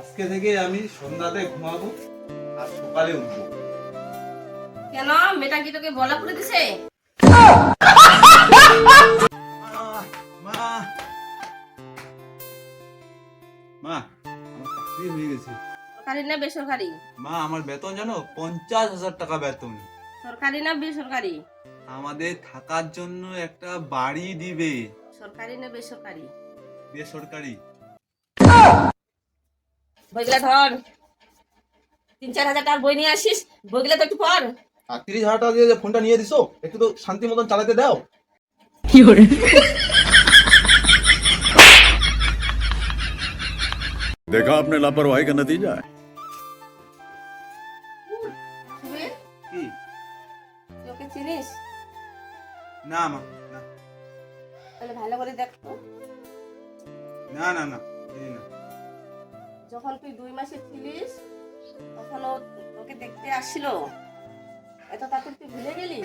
আজকে থেকে আমি সন্ধ্যাতে ঘুমাবো আর সকালে উঠবো। কেন? মেয়েটা কি তোকে বলা করে দিছে? মা মা আমার চাকরি হয়ে গেছে। সরকারি না বেসরকারি? মা আমার বেতন জানো? পঞ্চাশ হাজার টাকা বেতন। সরকারি না বেসরকারি? আমাদের থাকার জন্য একটা বাড়ি দিবে। সরকারি না বেসরকারি? বেসরকারি। বইগুলা ধর তিন চার হাজার টাকার বই নিয়ে আসিস বইগুলা তো একটু পর আর তিরিশ হাজার টাকা দিয়ে যে ফোনটা নিয়ে দিছো একটু তো শান্তি মতন চালাতে দাও देखा आपने लापरवाही का नतीजा है সুবীর, কি তুই ওকে চিনিস না মা না তাহলে ভালো করে দেখ তো না না না চিনি না যখন তুই দুই মাসে ছিলিস, তখন ও তোকে দেখতে আসছিল। এত তাড়াতাড়ি তুই ভুলে গেলি?